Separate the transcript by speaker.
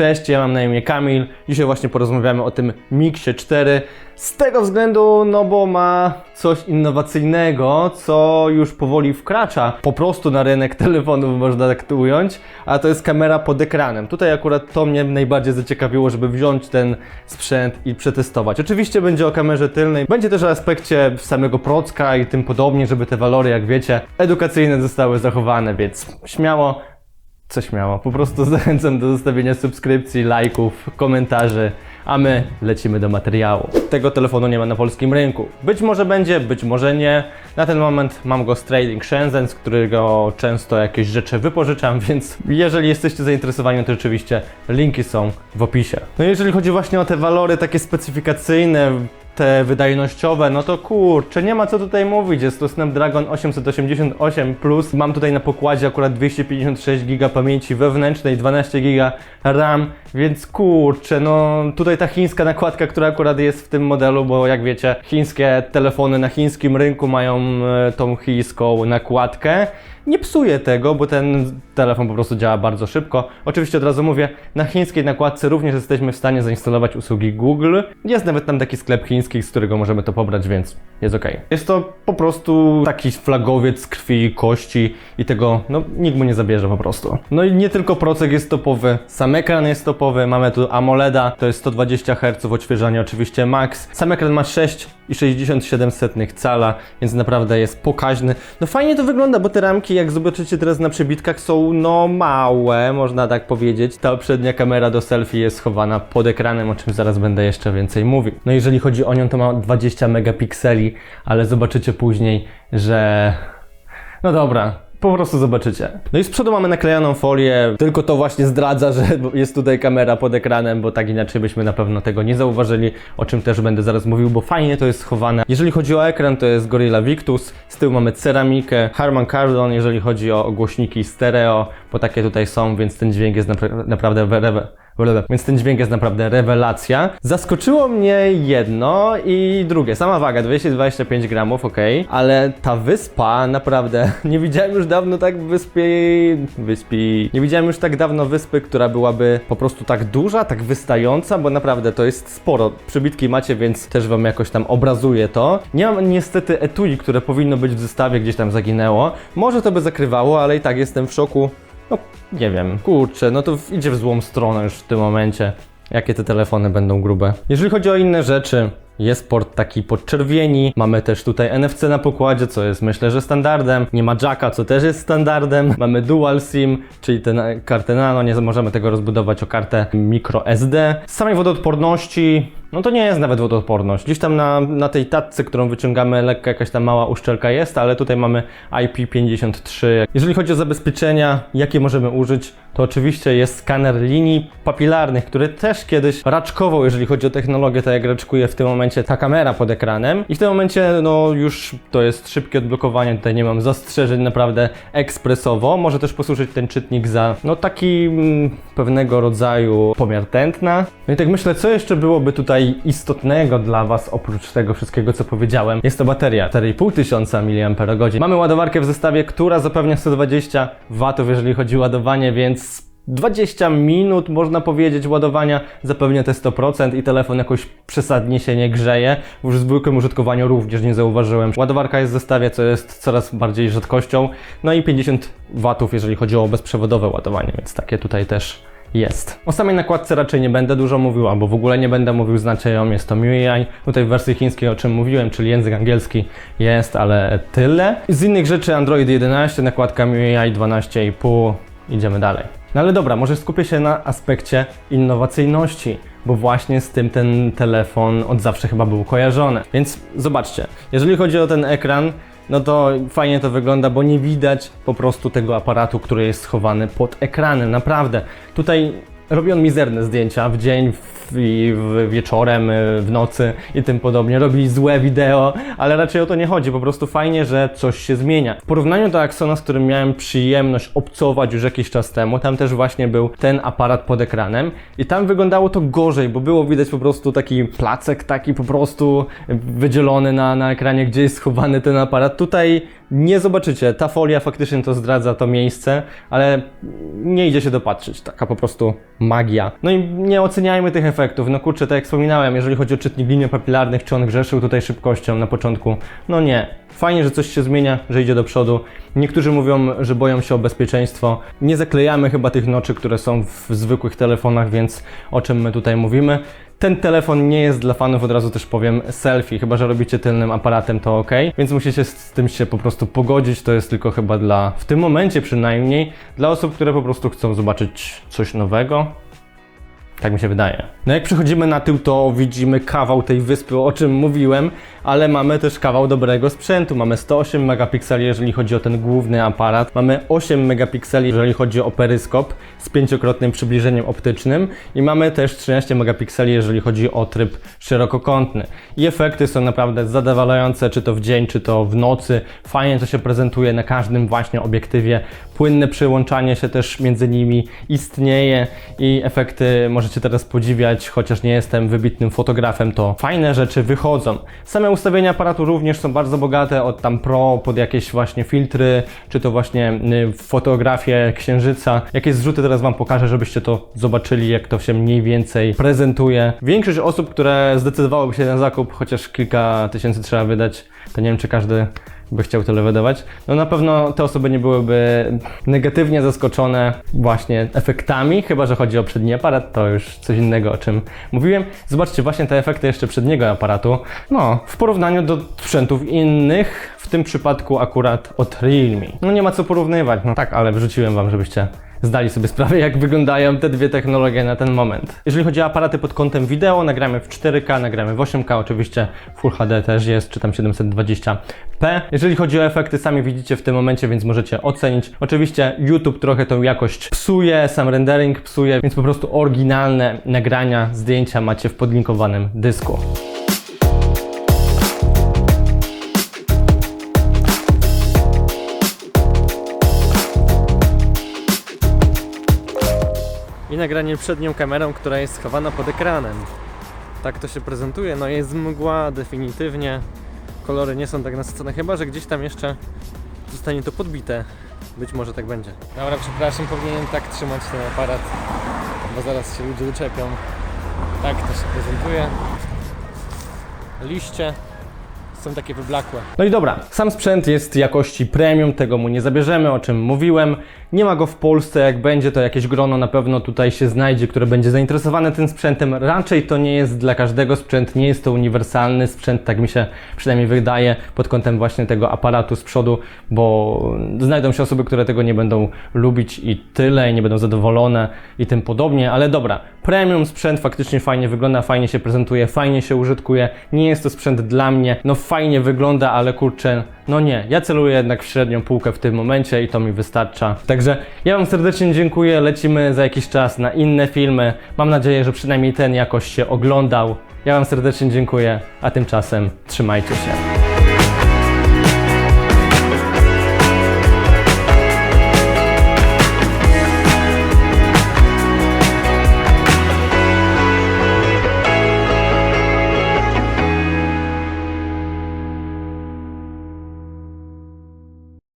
Speaker 1: Cześć, ja mam na imię Kamil. Dzisiaj właśnie porozmawiamy o tym Mixie 4. Z tego względu, no bo ma coś innowacyjnego, co już powoli wkracza po prostu na rynek telefonów, można tak to ująć, a to jest kamera pod ekranem. Tutaj akurat to mnie najbardziej zaciekawiło, żeby wziąć ten sprzęt i przetestować. Oczywiście będzie o kamerze tylnej, będzie też o aspekcie samego procka i tym podobnie, żeby te walory, jak wiecie, edukacyjne zostały zachowane, więc śmiało co śmiało. Po prostu zachęcam do zostawienia subskrypcji, lajków, komentarzy, a my lecimy do materiału. Tego telefonu nie ma na polskim rynku. Być może będzie, być może nie. Na ten moment mam go z Trading Shenzhen, z którego często jakieś rzeczy wypożyczam, więc jeżeli jesteście zainteresowani, to rzeczywiście linki są w opisie. No jeżeli chodzi właśnie o te walory takie specyfikacyjne, te wydajnościowe, no to kurczę, nie ma co tutaj mówić. Jest to Snapdragon 888 Plus. Mam tutaj na pokładzie akurat 256 GB pamięci wewnętrznej, 12 GB RAM, więc kurczę, no tutaj ta chińska nakładka, która akurat jest w tym modelu, bo jak wiecie, chińskie telefony na chińskim rynku mają e, tą chińską nakładkę. Nie psuje tego, bo ten telefon po prostu działa bardzo szybko. Oczywiście od razu mówię, na chińskiej nakładce również jesteśmy w stanie zainstalować usługi Google. Jest nawet tam taki sklep chiński, z którego możemy to pobrać, więc jest ok. Jest to po prostu taki flagowiec krwi kości i tego, no nikt mu nie zabierze po prostu. No i nie tylko procek jest topowy, sam ekran jest topowy, mamy tu AMOLEDa, to jest 120 Hz odświeżanie oczywiście max. Sam ekran ma 6,67 cala, więc naprawdę jest pokaźny. No fajnie to wygląda, bo te ramki, jak zobaczycie teraz na przebitkach, są no małe, można tak powiedzieć. Ta przednia kamera do selfie jest schowana pod ekranem, o czym zaraz będę jeszcze więcej mówił. No jeżeli chodzi o nią, to ma 20 megapikseli, ale zobaczycie później, że... No dobra, po prostu zobaczycie. No i z przodu mamy naklejoną folię, tylko to właśnie zdradza, że jest tutaj kamera pod ekranem, bo tak inaczej byśmy na pewno tego nie zauważyli, o czym też będę zaraz mówił, bo fajnie to jest schowane. Jeżeli chodzi o ekran, to jest Gorilla Victus, z tyłu mamy ceramikę, Harman Kardon, jeżeli chodzi o głośniki stereo, bo takie tutaj są, więc ten dźwięk jest napra naprawdę więc ten dźwięk jest naprawdę rewelacja. Zaskoczyło mnie jedno i drugie. Sama waga 225 gramów, ok, ale ta wyspa naprawdę nie widziałem już dawno tak wyspy. Wyspy. Nie widziałem już tak dawno wyspy, która byłaby po prostu tak duża, tak wystająca, bo naprawdę to jest sporo. Przybitki macie, więc też wam jakoś tam obrazuje to. Nie mam niestety etui, które powinno być w zestawie, gdzieś tam zaginęło. Może to by zakrywało, ale i tak jestem w szoku. No, nie wiem, kurczę, no to idzie w złą stronę już w tym momencie. Jakie te telefony będą grube. Jeżeli chodzi o inne rzeczy, jest port taki podczerwieni, mamy też tutaj NFC na pokładzie, co jest myślę, że standardem. Nie ma jacka, co też jest standardem. Mamy dual SIM, czyli tę kartę nano, nie możemy tego rozbudować o kartę micro SD. Z samej wodoodporności, no to nie jest nawet wodoodporność. Gdzieś tam na, na tej tatce, którą wyciągamy, lekka jakaś tam mała uszczelka jest, ale tutaj mamy IP53. Jeżeli chodzi o zabezpieczenia, jakie możemy użyć, to oczywiście jest skaner linii papilarnych, który też kiedyś raczkował, jeżeli chodzi o technologię, tak jak raczkuje w tym momencie ta kamera pod ekranem. I w tym momencie, no już to jest szybkie odblokowanie, tutaj nie mam zastrzeżeń, naprawdę ekspresowo. Może też posłużyć ten czytnik za, no taki mm, pewnego rodzaju pomiar tętna. No i tak myślę, co jeszcze byłoby tutaj istotnego dla Was, oprócz tego wszystkiego, co powiedziałem. Jest to bateria, 4500 mAh. Mamy ładowarkę w zestawie, która zapewnia 120 W, jeżeli chodzi o ładowanie, więc 20 minut, można powiedzieć, ładowania zapewnia te 100% i telefon jakoś przesadnie się nie grzeje. Już w zwykłym użytkowaniu również nie zauważyłem. Ładowarka jest w zestawie, co jest coraz bardziej rzadkością. No i 50 W, jeżeli chodzi o bezprzewodowe ładowanie, więc takie tutaj też jest. O samej nakładce raczej nie będę dużo mówił, albo w ogóle nie będę mówił, znacie ją, jest to MIUI. Tutaj w wersji chińskiej, o czym mówiłem, czyli język angielski jest, ale tyle. Z innych rzeczy Android 11, nakładka MIUI 12,5, idziemy dalej. No ale dobra, może skupię się na aspekcie innowacyjności, bo właśnie z tym ten telefon od zawsze chyba był kojarzony. Więc zobaczcie, jeżeli chodzi o ten ekran, no to fajnie to wygląda, bo nie widać po prostu tego aparatu, który jest schowany pod ekranem. Naprawdę. Tutaj robi on mizerne zdjęcia w dzień, w i w wieczorem, y, w nocy i tym podobnie, robi złe wideo, ale raczej o to nie chodzi, po prostu fajnie, że coś się zmienia. W porównaniu do Axona, z którym miałem przyjemność obcować już jakiś czas temu, tam też właśnie był ten aparat pod ekranem i tam wyglądało to gorzej, bo było widać po prostu taki placek, taki po prostu wydzielony na, na ekranie, gdzie jest schowany ten aparat. Tutaj nie zobaczycie, ta folia faktycznie to zdradza to miejsce, ale nie idzie się dopatrzyć, taka po prostu magia. No i nie oceniajmy tych efektów, no kurczę, tak jak wspominałem, jeżeli chodzi o czytnik linii papilarnych, czy on grzeszył tutaj szybkością na początku, no nie. Fajnie, że coś się zmienia, że idzie do przodu. Niektórzy mówią, że boją się o bezpieczeństwo. Nie zaklejamy chyba tych noczy, które są w zwykłych telefonach, więc o czym my tutaj mówimy. Ten telefon nie jest dla fanów, od razu też powiem, selfie, chyba że robicie tylnym aparatem, to ok, więc musicie z tym się po prostu pogodzić, to jest tylko chyba dla, w tym momencie przynajmniej, dla osób, które po prostu chcą zobaczyć coś nowego, tak mi się wydaje. No jak przechodzimy na tył, to widzimy kawał tej wyspy, o czym mówiłem, ale mamy też kawał dobrego sprzętu. Mamy 108 megapikseli, jeżeli chodzi o ten główny aparat. Mamy 8 megapikseli, jeżeli chodzi o peryskop z pięciokrotnym przybliżeniem optycznym i mamy też 13 megapikseli, jeżeli chodzi o tryb szerokokątny. I efekty są naprawdę zadowalające, czy to w dzień, czy to w nocy. Fajnie to się prezentuje na każdym właśnie obiektywie. Płynne przyłączanie się też między nimi istnieje i efekty możecie teraz podziwiać, chociaż nie jestem wybitnym fotografem, to fajne rzeczy wychodzą. Same ustawienia aparatu również są bardzo bogate, od tam pro pod jakieś właśnie filtry, czy to właśnie y, fotografię księżyca. Jakieś zrzuty teraz Wam pokażę, żebyście to zobaczyli, jak to się mniej więcej prezentuje. Większość osób, które zdecydowałyby się na zakup, chociaż kilka tysięcy trzeba wydać, to nie wiem, czy każdy by chciał tyle wydawać, no na pewno te osoby nie byłyby negatywnie zaskoczone właśnie efektami, chyba że chodzi o przedni aparat, to już coś innego, o czym mówiłem. Zobaczcie właśnie te efekty jeszcze przedniego aparatu. No, w porównaniu do sprzętów innych, w tym przypadku akurat od Realme. No nie ma co porównywać, no tak, ale wrzuciłem Wam, żebyście zdali sobie sprawę, jak wyglądają te dwie technologie na ten moment. Jeżeli chodzi o aparaty pod kątem wideo, nagramy w 4K, nagramy w 8K, oczywiście Full HD też jest, czy tam 720p. Jeżeli chodzi o efekty, sami widzicie w tym momencie, więc możecie ocenić. Oczywiście YouTube trochę tą jakość psuje, sam rendering psuje, więc po prostu oryginalne nagrania, zdjęcia macie w podlinkowanym dysku. Nagranie przednią kamerą, która jest schowana pod ekranem. Tak to się prezentuje. No jest mgła definitywnie. Kolory nie są tak nasycone, chyba że gdzieś tam jeszcze zostanie to podbite. Być może tak będzie. Dobra, przepraszam, powinienem tak trzymać ten aparat, bo zaraz się ludzie doczepią. Tak to się prezentuje. Liście są takie wyblakłe. No i dobra, sam sprzęt jest jakości premium, tego mu nie zabierzemy, o czym mówiłem. Nie ma go w Polsce, jak będzie to jakieś grono na pewno tutaj się znajdzie, które będzie zainteresowane tym sprzętem. Raczej to nie jest dla każdego sprzęt, nie jest to uniwersalny sprzęt, tak mi się przynajmniej wydaje, pod kątem właśnie tego aparatu z przodu, bo znajdą się osoby, które tego nie będą lubić i tyle, i nie będą zadowolone i tym podobnie, ale dobra, premium sprzęt faktycznie fajnie wygląda, fajnie się prezentuje, fajnie się użytkuje, nie jest to sprzęt dla mnie, no fajnie wygląda, ale kurczę, no nie, ja celuję jednak w średnią półkę w tym momencie i to mi wystarcza. Także ja Wam serdecznie dziękuję, lecimy za jakiś czas na inne filmy. Mam nadzieję, że przynajmniej ten jakoś się oglądał. Ja Wam serdecznie dziękuję, a tymczasem trzymajcie się.